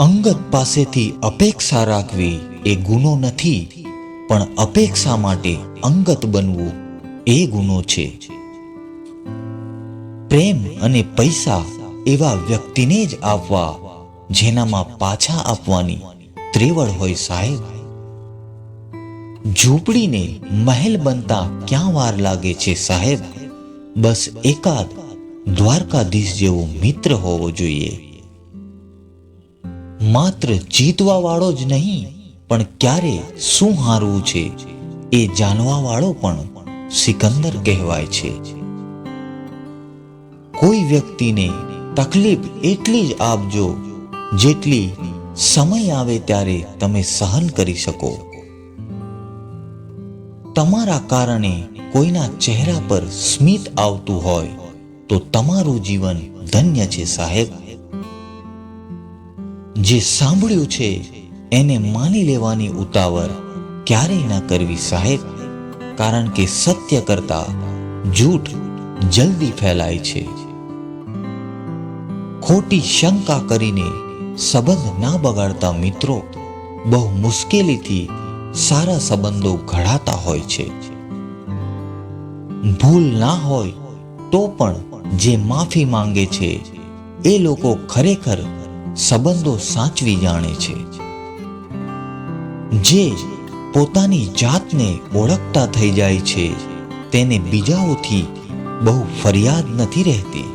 અંગત પાસેથી અપેક્ષા રાખવી એ ગુનો નથી, પણ અપેક્ષા માટે અંગત બનવું એ ગુનો છે. પ્રેમ અને પૈસા એવા વ્યક્તિને જ આપવા, જેનામાં પાછા આપવાની ત્રેવડ હોય સાહેબ. ઝૂંપડીને મહેલ બનતા ક્યાં વાર લાગે છે સાહેબ? બસ એકાદ દ્વારકાધીશ જેવો મિત્ર હોવો જોઈએ. માત્ર જીતવા વાળો જ નહીં, પણ ક્યારે શું હારવું છે એ જાણવા વાળો પણ સિકંદર કહેવાય છે. કોઈ વ્યક્તિને તકલીફ એટલી જ આપજો, જેટલી સમય આવે ત્યારે તમે સહન કરી શકો. તમારા કારણે કોઈના ચહેરા પર સ્મિત આવતું હોય, તો તમારું જીવન ધન્ય છે સાહેબ. જે સાંભળ્યું છે, એને માની લેવાની ઉતાવળ ક્યારેય ના કરવી સાહેબ. કારણ કે સત્ય કરતા જૂઠ જલ્દી ફેલાય છે. ખોટી શંકા કરીને સંબંધ ના બગાડતા મિત્રો બહુ મુશ્કેલીથી સારા સંબંધો ઘડાતા હોય છે. ભૂલ ના હોય તો પણ જે માફી માંગે છે, એ લોકો ખરેખર સંબંધો સાચવી જાણે છે. જે પોતાની જાતને ઓળખતા થઈ જાય છે, તેને બીજાઓથી બહુ ફરિયાદ નથી રહેતી.